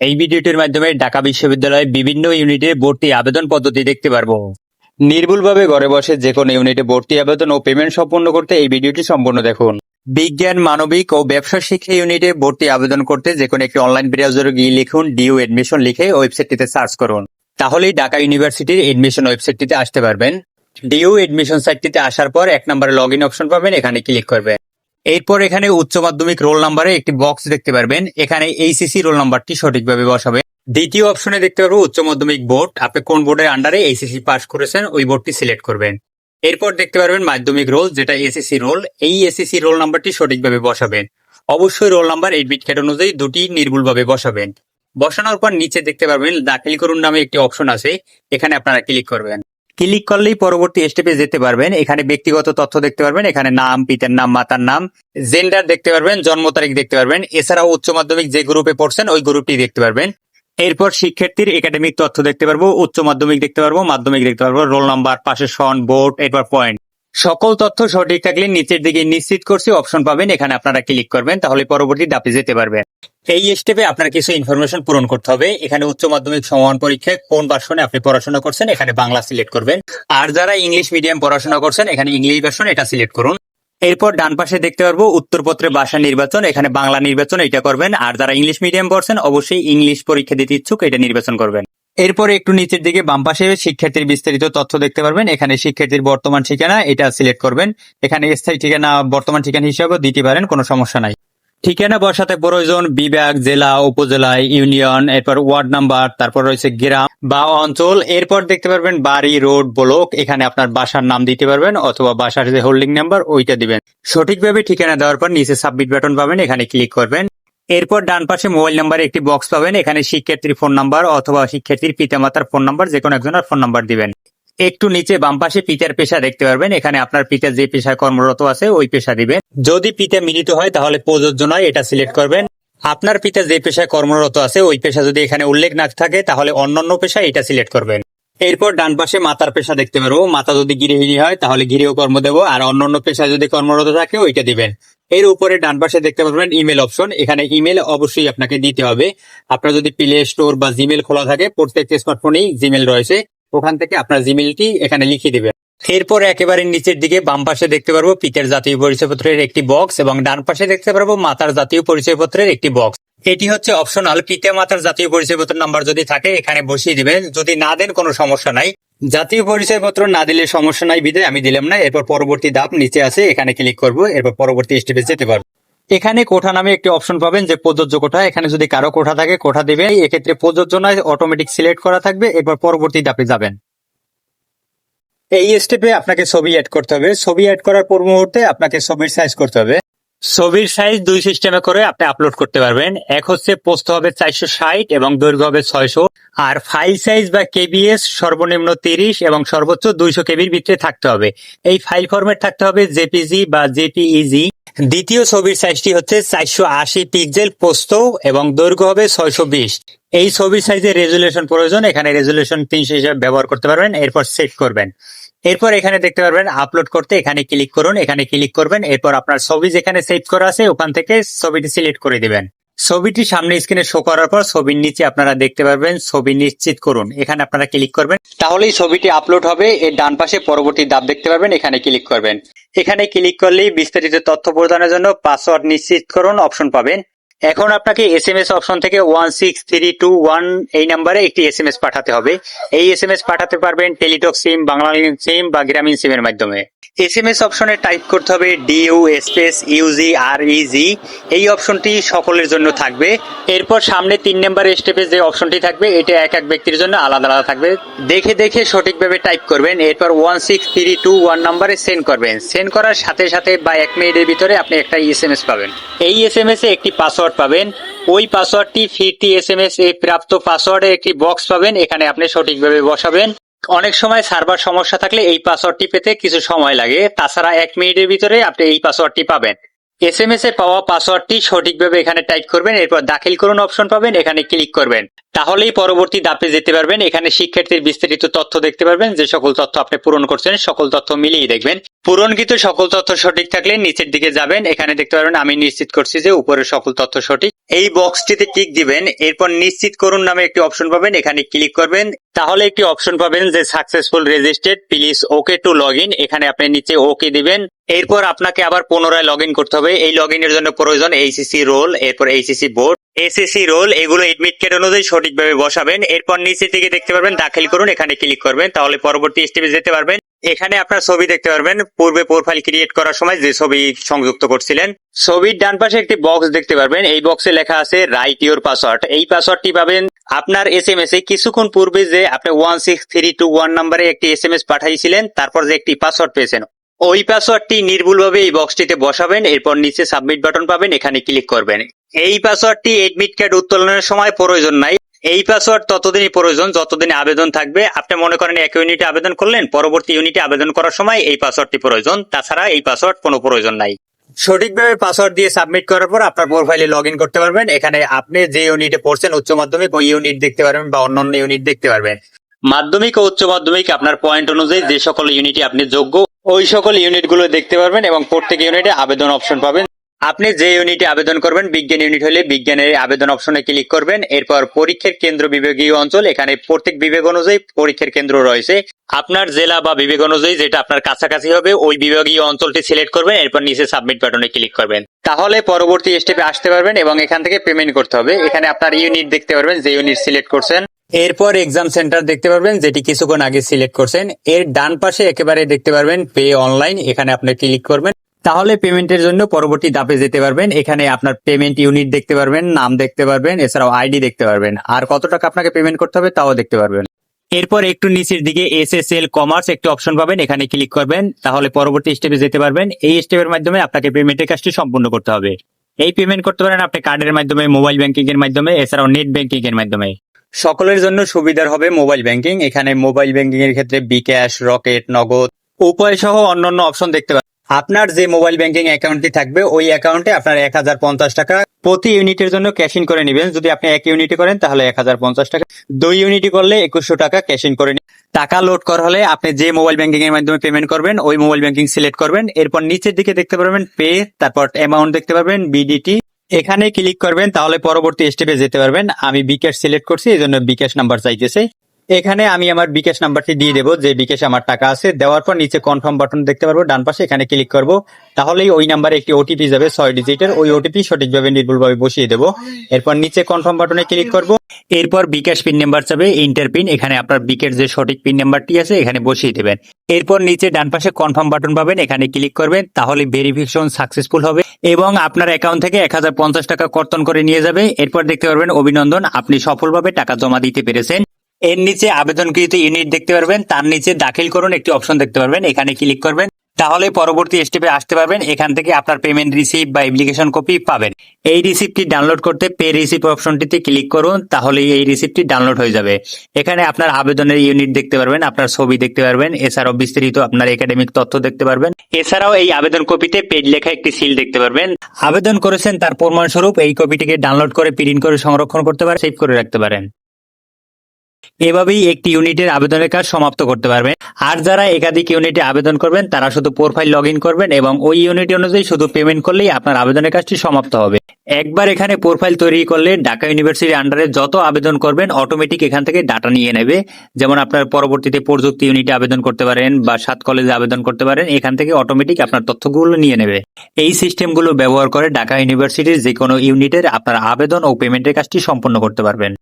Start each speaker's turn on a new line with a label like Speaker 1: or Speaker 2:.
Speaker 1: এই ভিডিওটির মাধ্যমে ঢাকা বিশ্ববিদ্যালয়ে বিভিন্ন ইউনিটে ভর্তি আবেদন পদ্ধতি দেখতে পারব। নির্ভুলভাবে ঘরে বসে যে কোনো ইউনিটে ভর্তি আবেদন ও পেমেন্ট সম্পন্ন করতে এই ভিডিওটি সম্পূর্ণ দেখুন। বিজ্ঞান, মানবিক ও ব্যবসা শিক্ষা ইউনিটে ভর্তি আবেদন করতে যে কোনো একটি অনলাইন ব্রাউজারে গিয়ে লিখুন ডিউ এডমিশন লিখে ওয়েবসাইটটিতে সার্চ করুন। তাহলেই ঢাকা ইউনিভার্সিটির এডমিশন ওয়েবসাইটটিতে আসতে পারবেন। ডিউ এডমিশন সাইটটিতে আসার পর এক নম্বরে লগ ইন অপশন পাবেন, এখানে ক্লিক করবেন। এরপর এখানে উচ্চ মাধ্যমিক রোল নাম্বারে একটি বক্স দেখতে পারবেন। এখানে এইসিসি রোল নাম্বারটি সঠিকভাবে বসাবে। দ্বিতীয় অপশনে দেখতে পারব উচ্চ মাধ্যমিক বোর্ড। আপনি কোন বোর্ডের আন্ডারে এইচএসসি পাস করেছেন, ওই বোর্ডটি সিলেক্ট করবেন। এরপর দেখতে পারবেন মাধ্যমিক রোল, যেটা এসএসসি রোল। এই এসএসসি রোল নাম্বারটি সঠিকভাবে বসাবেন। অবশ্যই রোল নাম্বার এডমিট কার্ড অনুযায়ী দুটি নির্ভুলভাবে বসাবেন। বসানোর পর নিচে দেখতে পারবেন, দাখিল করুন নামে একটি অপশন আছে। এখানে আপনারা ক্লিক করবেন। ক্লিক করলেই পরবর্তী স্টেপে যেতে পারবেন। এখানে ব্যক্তিগত তথ্য দেখতে পারবেন, এখানে নাম, পিতার নাম, মাতার নাম জেন্ডার দেখতে পারবেন, জন্ম তারিখ দেখতে পারবেন। এছাড়াও উচ্চ মাধ্যমিক যে গ্রুপে পড়ছেন, ওই গ্রুপটি দেখতে পারবেন। এরপর শিক্ষার্থীর একাডেমিক তথ্য দেখতে পারব, উচ্চ মাধ্যমিক দেখতে পারব, মাধ্যমিক দেখতে পারব রোল নাম্বার পাশে সন বোর্ড এরপর পয়েন্ট সকল তথ্য সঠিক থাকলে নিচের দিকে নিশ্চিত করছি অপশন পাবেন, এখানে আপনারা ক্লিক করবেন, তাহলে পরবর্তী ডাপে যেতে পারবেন এই স্টেপে আপনার কিছু ইনফরমেশন পূরণ করতে হবে। এখানে উচ্চ মাধ্যমিক সমান পরীক্ষায় কোন ভার্সনে আপনি পড়াশোনা করছেন, এখানে বাংলা সিলেক্ট করবেন। আর যারা ইংলিশ মিডিয়াম পড়াশোনা করছেন, এখানে ইংলিশ ভার্সন এটা সিলেক্ট করুন। এরপর ডান পাশে দেখতে পারব উত্তরপত্রের ভাষা নির্বাচন, এখানে বাংলা নির্বাচন এটা করবেন। আর যারা ইংলিশ মিডিয়াম পড়ছেন, অবশ্যই ইংলিশ পরীক্ষা দিতে ইচ্ছুক, এটা নির্বাচন করবেন। এরপর একটু নিচের দিকে বাম পাশে শিক্ষার্থীর বিস্তারিত তথ্য দেখতে পারবেন। এখানে শিক্ষার্থীর বর্তমান ঠিকানা, এটা সিলেক্ট করবেন। এখানে স্থায়ী ঠিকানা, বর্তমান ঠিকানা হিসাবেও দিতে পারেন, কোনো সমস্যা নাই। ঠিকানা বসাতে প্রয়োজন, বিভাগ, জেলা, উপজেলা, ইউনিয়ন, এরপর ওয়ার্ড নাম্বার, তারপর রয়েছে গ্রাম বা অঞ্চল। এরপর দেখতে পারবেন বাড়ি, রোড, ব্লক, এখানে আপনার বাসার নাম দিতে পারবেন অথবা বাসার যে হোল্ডিং নাম্বার, ওইটা দিবেন। সঠিকভাবে ঠিকানা দেওয়ার পর নিচে সাবমিট বাটন পাবেন, এখানে ক্লিক করবেন। এরপর ডান পাশে মোবাইল নাম্বারে একটি বক্স পাবেন। এখানে শিক্ষার্থীর ফোন নাম্বার অথবা শিক্ষার্থীর পিতামাতার ফোন নাম্বার যে কোনো একজনের ফোন নাম্বার দিবেন। একটু নিচে বাম পাশে পিতার পেশা দেখতে পারবেন। এখানে আপনার পিতা যে পেশায় কর্মরত আছে, ওই পেশা দিবেন। যদি পিতা মিলিত হয়, তাহলে প্রযোজ্য নয়, এটা সিলেক্ট করবেন। আপনার পিতা যে পেশায় কর্মরত আছে, ওই পেশা যদি এখানে উল্লেখ না থাকে, তাহলে অন্যান্য পেশা এটা সিলেক্ট করবেন। এরপর ডান পাশে মাতার পেশা দেখতে পারব। মাতা যদি গৃহিণী হয়, তাহলে গৃহ কর্ম দেবো। আর অন্যান্য পেশায় যদি কর্মরত থাকে, ওইটা দিবেন। এর উপরে ডান পাশে দেখতে পারবেন ইমেল অপশন এখানে ইমেল অবশ্যই আপনাকে দিতে হবে। আপনার যদি প্লে স্টোর বা জিমেল খোলা থাকে প্রত্যেক স্মার্টফোনেই জিমেল রয়েছে। ওখান থেকে আপনার জিমেলটি এখানে লিখে দিবেন। এরপর একেবারে নিচের দিকে বাম পাশে দেখতে পারব পিতার জাতীয় পরিচয়পত্রের একটি বক্স এবং ডান পাশে দেখতে পারব মাতার জাতীয় পরিচয়পত্রের একটি বক্স এটি হচ্ছে অপশনাল পিতা মাতার জাতীয় পরিচয়পত্র নাম্বার যদি থাকে, এখানে বসিয়ে দিবেন। যদি না দেন, কোনো সমস্যা নাই। জাতীয় পরিচয়পত্র না দিলে সমস্যা নাই বিদে আমি দিলাম না, এরপর পরবর্তী ধাপ নিচে আছে, এখানে ক্লিক করব, এরপর পরবর্তী স্টেপে যেতে পারব। এখানে কোঠা নামে একটি অপশন পাবেন যে প্রযোজ্য কোঠা। এখানে যদি কারও কোঠা থাকে, কোঠা দিবে। এক্ষেত্রে প্রযোজ্য নয় অটোমেটিক সিলেক্ট করা থাকবে, এরপর পরবর্তী ধাপে যাবেন। এই স্টেপে আপনাকে ছবি অ্যাড করতে হবে। ছবি অ্যাড করার পর মুহূর্তে আপনাকে ছবির সাইজ করতে হবে। ছবির সাইজ দুই সিস্টেমে করে আপনি আপলোড করতে পারবেন। এক হচ্ছে পোস্ত হবে চারশো ষাট এবং দৈর্ঘ্য হবে ছয়শো। আর ফাইল সাইজ বা কেবিএস সর্বনিম্ন তিরিশ এবং সর্বোচ্চ দুইশো কেবির ভিতরে থাকতে হবে। এই ফাইল ফরম্যাট থাকতে হবে জেপিজি বা জেপিইজি দ্বিতীয় ছবির সাইজটি হচ্ছে চারশো আশি পিক্সেল পোস্ত এবং দৈর্ঘ্য হবে ছয়শো বিশ। এই ছবির সাইজের রেজুলেশন প্রয়োজন। এখানে রেজুলেশন তিনশো হিসাবে ব্যবহার করতে পারবেন। এরপর সেট করবেন। এরপর এখানে দেখতে পারবেন আপলোড করতে এখানে ক্লিক করুন, এখানে ক্লিক করবেন, এরপর আপনার ছবি যেখানে সেভ করা আছে, ওখান থেকে ছবিটি সিলেক্ট করে দিবেন। ছবিটি সামনে স্ক্রিনে শো করার পর ছবির নিচে আপনারা দেখতে পারবেন, ছবি নিশ্চিত করুন। এখানে আপনারা ক্লিক করবেন, তাহলেই ছবিটি আপলোড হবে। এর ডান পাশে পরবর্তী ধাপ দেখতে পারবেন, এখানে ক্লিক করবেন। এখানে ক্লিক করলেই বিস্তারিত তথ্য প্রদানের জন্য পাসওয়ার্ড নিশ্চিত করুন অপশন পাবেন। এখন আপনাকে এস এম এস অপশন থেকে one six three two one এই নাম্বারে একটি এস এম এস পাঠাতে হবে। এই এস এম এস পাঠাতে পারবেন টেলিটক সিম বাংলা সিম বা গ্রামীণ সিমের মাধ্যমে। এস এম এস অপশনে টাইপ করতে হবে ডিউ স্পেস ইউজি আর ইজি এই অপশনটি সকলের জন্য থাকবে। এরপর সামনে তিন নাম্বার স্টেপে যে অপশনটি থাকবে, এটা এক এক ব্যক্তির জন্য আলাদা আলাদা থাকবে। দেখে দেখে সঠিকভাবে টাইপ করবেন, এরপর one six three two one নাম্বারে সেন্ড করবেন। সেন্ড করার সাথে সাথে বা এক মিনিটের ভিতরে আপনি একটা এস এম এস পাবেন। এই এস এম এস এ একটি পাসওয়ার্ড পাবেন। ওই পাসওয়ার্ডটি ফিরতি এস এম এস এ প্রাপ্ত পাসওয়ার্ডের একটি বক্স পাবেন। এখানে আপনি সঠিকভাবে বসাবেন। অনেক সময় সার্ভার সমস্যা থাকলে এই পাসওয়ার্ডটি পেতে কিছু সময় লাগে। তাছাড়া এক মিনিটের ভিতরে আপনি এই পাসওয়ার্ডটি পাবেন। এস এম এস এ পাওয়া পাসওয়ার্ডটি সঠিকভাবে এখানে টাইপ করবেন। এরপর দাখিল করুন অপশন পাবেন। এখানে ক্লিক করবেন। তাহলেই পরবর্তী ধাপে যেতে পারবেন। এখানে শিক্ষার্থীর বিস্তারিত তথ্য দেখতে পারবেন। যে সকল তথ্য আপনি পূরণ করছেন, সকল তথ্য মিলিয়ে দেখবেন। পূরণকৃত সকল তথ্য সঠিক থাকলে নিচের দিকে যাবেন। এখানে দেখতে পারবেন, আমি নিশ্চিত করছি যে উপরের সকল তথ্য সঠিক। এই বক্সটিতে টিক দিবেন, এরপর নিশ্চিত করুন নামে একটি অপশন পাবেন। এখানে ক্লিক করবেন, তাহলে একটি অপশন পাবেন যে successful registered, please okay to log এখানে আপনি নিচে ওকে দিবেন। এরপর আপনাকে আবার পুনরায় লগ করতে হবে। এই লগ জন্য প্রয়োজন এইসিসি রোল এরপর এইসিসি বোর্ড এসএসসি রোল এগুলো এডমিট কার্ড অনুযায়ী সঠিকভাবে বসাবেন। এরপর নিচে থেকে দেখতে পারবেন, দাখিল করুন, এখানে ক্লিক করবেন, তাহলে পরবর্তী স্টেপে যেতে পারবেন। এখানে আপনার ছবি দেখতে পারবেন, পূর্বে প্রোফাইল ক্রিয়েট করার সময় যে ছবি সংযুক্ত করছিলেন। ছবির ডান পাশে একটি বক্স দেখতে পারবেন, এই বক্সে লেখা আছে রাইট ইউর পাসওয়ার্ড এই পাসওয়ার্ডটি পাবেন আপনার এস এম এস এ। কিছুক্ষণ পূর্বে যে আপনি one six three two one নাম্বারে একটি এস এম এস পাঠাইছিলেন, তারপর যে একটি পাসওয়ার্ড পেয়েছেন। ওই পাসওয়ার্ডটি নির্ভুলভাবে এই বক্সটিতে বসাবেন, এরপর নিচে সাবমিট বাটন পাবেন, এখানে ক্লিক করবেন। এই পাসওয়ার্ডটি এডমিট কার্ড উত্তোলনের সময় প্রয়োজন নাই। এই পাসওয়ার্ড ততদিনই প্রয়োজন যতদিন আবেদন থাকবে। আপনি মনে করেন এক ইউনিটে আবেদন করলেন, পরবর্তী ইউনিটে আবেদন করার সময় এই পাসওয়ার্ডটি প্রয়োজন। তাছাড়া এই পাসওয়ার্ড কোনো প্রয়োজন নাই। সঠিকভাবে পাসওয়ার্ড দিয়ে সাবমিট করার পর আপনার প্রোফাইলে লগ ইন করতে পারবেন। এখানে আপনি যে ইউনিটে পড়ছেন, উচ্চ মাধ্যমিক, ওই ইউনিট দেখতে পারবেন বা অন্যান্য ইউনিট দেখতে পারবেন। মাধ্যমিক ও উচ্চ মাধ্যমিক আপনার পয়েন্ট অনুযায়ী যে সকল ইউনিটে আপনি যোগ্য, ওই সকল ইউনিটগুলো দেখতে পারবেন এবং প্রত্যেক ইউনিটে আবেদন অপশন পাবেন। আপনি যে ইউনিটে আবেদন করবেন, বিজ্ঞান ইউনিট হলে বিজ্ঞানের আবেদন অপশনে ক্লিক করবেন। এরপর পরীক্ষার কেন্দ্র বিভাগীয় অঞ্চল, এখানে প্রত্যেক বিভাগ অনুযায়ী পরীক্ষার কেন্দ্র রয়েছে। আপনার জেলা বা বিভাগ অনুযায়ী যেটা আপনার কাছাকাছি হবে, ওই বিভাগীয় অঞ্চলটি সিলেক্ট করবেন, এরপর নিচে সাবমিট বাটনে ক্লিক করবেন। তাহলে পরবর্তী স্টেপে আসতে পারবেন এবং এখান থেকে পেমেন্ট করতে হবে। এখানে আপনার ইউনিট দেখতে পারবেন, যে ইউনিট সিলেক্ট করছেন। এরপর এক্সাম সেন্টার দেখতে পারবেন, যেটি কিছুক্ষণ আগে সিলেক্ট করছেন। এর ডান পাশে একেবারে দেখতে পারবেন পে অনলাইন এখানে আপনি ক্লিক করবেন। তাহলে পেমেন্টের জন্য পরবর্তী ধাপে যেতে পারবেন। এখানে আপনার পেমেন্ট ইউনিট দেখতে পারবেন, নাম দেখতে পারবেন, এছাড়াও আইডি দেখতে পারবেন। আর কত টাকা আপনাকে পেমেন্ট করতে হবে তাও দেখতে পারবেন। এরপর একটু নিচের দিকে এস এস এল কমার্স একটি অপশন পাবেন, এখানে ক্লিক করবেন। তাহলে পরবর্তী স্টেপে যেতে পারবেন। এই স্টেপের মাধ্যমে আপনাকে পেমেন্টের কাজটি সম্পূর্ণ করতে হবে। এই পেমেন্ট করতে পারেন আপনি কার্ডের মাধ্যমে মোবাইল ব্যাংকিং এর মাধ্যমে, এছাড়াও নেট ব্যাংকিং এর মাধ্যমে। সকলের জন্য সুবিধার হবে মোবাইল ব্যাংকিং এখানে মোবাইল ব্যাংকিং এর ক্ষেত্রে বিক্যাশ রকেট নগদ উপায় সহ অন্যান্য অপশন দেখতে আপনার যে মোবাইল ব্যাংকিং অ্যাকাউন্টটি থাকবে, ওই অ্যাকাউন্টে আপনার এক হাজার পঞ্চাশ টাকা প্রতি ইউনিটের জন্য ক্যাশ ইন করে নেবেন। যদি আপনি এক ইউনিটে করেন, তাহলে এক হাজার পঞ্চাশ টাকা। দুই ইউনিটি করলে একুশশো টাকা ক্যাশ ইন করে টাকা লোড করা হলে আপনি যে মোবাইল ব্যাংকিং এর মাধ্যমে পেমেন্ট করবেন, ওই মোবাইল ব্যাংকিং সিলেক্ট করবেন। এরপর নিচের দিকে দেখতে পারবেন পে তারপর অ্যামাউন্ট দেখতে পারবেন বিডিটি এখানে ক্লিক করবেন, তাহলে পরবর্তী স্টেপে যেতে পারবেন। আমি বিকাশ সিলেক্ট করছি এই জন্য বিকাশ নাম্বার চাইতেছে। এখানে আমি আমার বিকাশ নাম্বারটি দিয়ে দেবো। যে বিকাশে আমার টাকা আছে, দেওয়ার পর নিচে কনফার্ম বাটন দেখতে পারব, ডান পাশে এখানে ক্লিক করব। তাহলেই ওই নাম্বারে একটি ওটিপি যাবে, ছয় ডিজিটের ওই ওটিপি সঠিকভাবে, নির্ভুলভাবে বসিয়ে দেবো। এরপর নিচে কনফার্ম বাটনে ক্লিক করব। এরপর বিকাশ পিন নাম্বার যাবে ইন্টার পিন এখানে আপনার বিকের যে সঠিক পিন নাম্বারটি আছে, এখানে বসিয়ে দেবেন। এরপর নিচে ডান পাশে কনফার্ম বাটন পাবেন, এখানে ক্লিক করবেন। তাহলে ভেরিফিকেশন সাকসেসফুল হবে। এবং আপনার অ্যাকাউন্ট থেকে এক হাজার পঞ্চাশ টাকা কর্তন করে নিয়ে যাবে। এরপর দেখতে পারবেন, অভিনন্দন, আপনি সফলভাবে টাকা জমা দিতে পেরেছেন। এর নিচে আবেদনকৃত ইউনিট দেখতে পারবেন। তার নিচে দাখিল করুন একটি অপশন দেখতে পারবেন। এখানে ক্লিক করবেন। তাহলে পরবর্তী স্টেপে আসতে পারবেন। এখান থেকে আপনার পেমেন্ট রিসিপ্ট বা অ্যাপ্লিকেশন কপি পাবেন। এই রিসিপ্টটি ডাউনলোড করতে পে রিসিপ্ট অপশনটিতে ক্লিক করুন। তাহলে এই রিসিপ্টটি ডাউনলোড হয়ে যাবে। এখানে আপনার আবেদনের ইউনিট দেখতে পারবেন। আপনার ছবি দেখতে পারবেন। এছাড়াও বিস্তারিত আপনার একাডেমিক তথ্য দেখতে পারবেন। এছাড়াও এই আবেদন কপিতে পেজ লেখা একটি সিল দেখতে পারবেন। আবেদন করেছেন তার প্রমাণস্বরূপ এই কপিটিকে ডাউনলোড করে প্রিন্ট করে সংরক্ষণ করতে পারেন সেভ করে রাখতে পারেন। এভাবেই একটি ইউনিটের আবেদনের কাজ সমাপ্ত করতে পারবেন। আর যারা একাধিক ইউনিটে আবেদন করবেন, তারা শুধু প্রোফাইল লগ করবেন এবং ওই ইউনিট অনুযায়ী শুধু পেমেন্ট করলেই আপনার আবেদনের কাজটি সমাপ্ত হবে। একবার এখানে প্রোফাইল তৈরি করলে ঢাকা ইউনিভার্সিটির আন্ডারে যত আবেদন করবেন অটোমেটিক এখান থেকে ডাটা নিয়ে নেবে। যেমন আপনার পরবর্তীতে প্রযুক্তি ইউনিটে আবেদন করতে পারেন বা সাত কলেজে আবেদন করতে পারেন, এখান থেকে অটোমেটিক আপনার তথ্যগুলো নিয়ে নেবে। এই সিস্টেমগুলো ব্যবহার করে ঢাকা ইউনিভার্সিটির যে কোনো ইউনিটের আপনার আবেদন ও পেমেন্টের কাজটি সম্পন্ন করতে পারবেন।